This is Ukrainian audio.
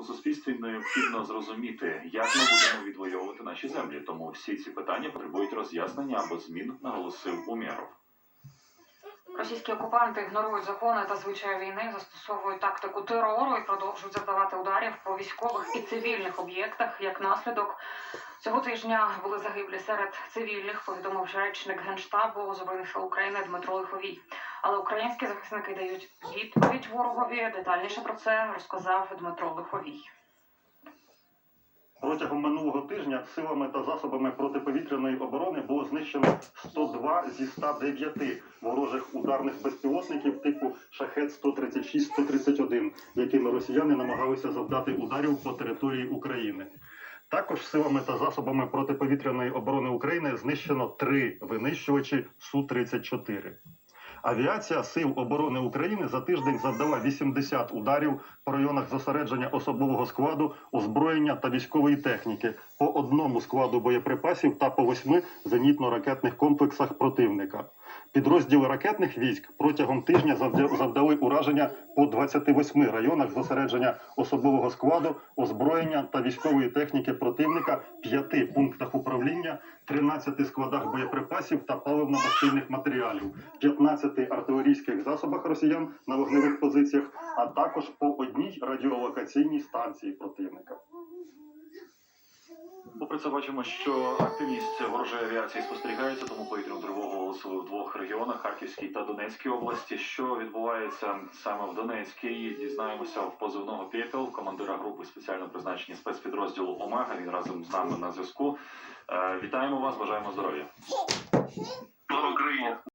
громадянському суспільстві необхідно зрозуміти, як ми будемо відвоювати наші землі. Тому всі ці питання потребують роз'яснення або змін, наголосив Умєров. Російські окупанти ігнорують закони та звичаї війни, застосовують тактику терору і продовжують завдавати ударів по військових і цивільних об'єктах. Як наслідок цього тижня були загиблі серед цивільних, повідомив речник генштабу збройних сил України Дмитро Лиховій. Але українські захисники дають відповідь ворогові. Детальніше про це розказав Дмитро Лиховій. Протягом минулого тижня силами та засобами протиповітряної оборони було знищено 102 зі 109 ворожих ударних безпілотників типу шахет 136 131 якими росіяни намагалися завдати ударів по території України. Також силами та засобами протиповітряної оборони України знищено три винищувачі су 34 Авіація Сил оборони України за тиждень завдала 80 ударів по районах зосередження особового складу, озброєння та військової техніки по одному складу боєприпасів та по восьми зенітно-ракетних комплексах противника. Підрозділи ракетних військ протягом тижня завдали ураження по 28 районах зосередження особового складу, озброєння та військової техніки противника, 5 пунктах управління, 13 складах боєприпасів та паливно-мастильних матеріалів, 15 артилерійських засобах росіян на вогневих позиціях, а також по одній радіолокаційній станції противника. Це бачимо, що активність ворожої авіації спостерігається, тому повітряну тривогу оголосили в двох регіонах Харківській та Донецькій області. Що відбувається саме в Донецькій? Дізнаємося в позивного пепел командира групи спеціально призначення спецпідрозділу Омега. Він разом з нами на зв'язку. Е, Вітаємо вас, бажаємо здоров'я.